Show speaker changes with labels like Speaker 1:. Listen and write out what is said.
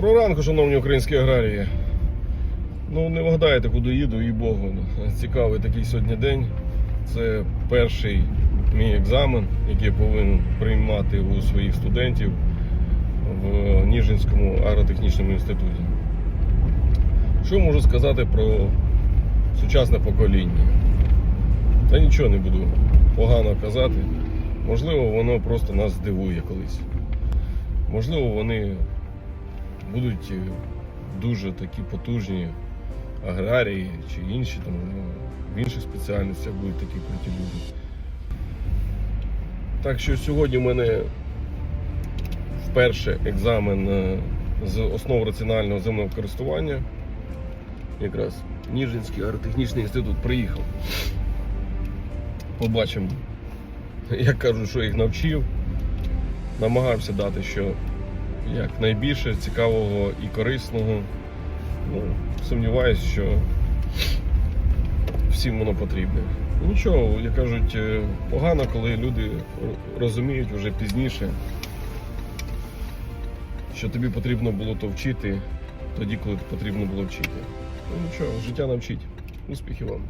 Speaker 1: Доброго ранку, шановні українські аграрії. Ну, не вгадаєте, куди їду, і Богу. Цікавий такий сьогодні день. Це перший мій екзамен, який я повинен приймати у своїх студентів в Ніжинському агротехнічному інституті. Що можу сказати про сучасне покоління? Та нічого не буду погано казати. Можливо, воно просто нас здивує колись. Можливо, вони будуть е, дуже такі потужні аграрії чи інші там ну, в інших спеціальностях будуть такі круті люди. Так що сьогодні в мене вперше екзамен е, з основ раціонального землекористування. Якраз Ніжинський агротехнічний інститут приїхав. Побачимо, як кажуть, що їх навчив. Намагався дати, що як найбільше цікавого і корисного. Ну, сумніваюсь, що всім воно потрібне. Нічого, як кажуть, е, погано, коли люди розуміють вже пізніше, що тобі потрібно було то вчити тоді, коли потрібно було вчити. Ну нічого, життя навчить. Успіхів вам!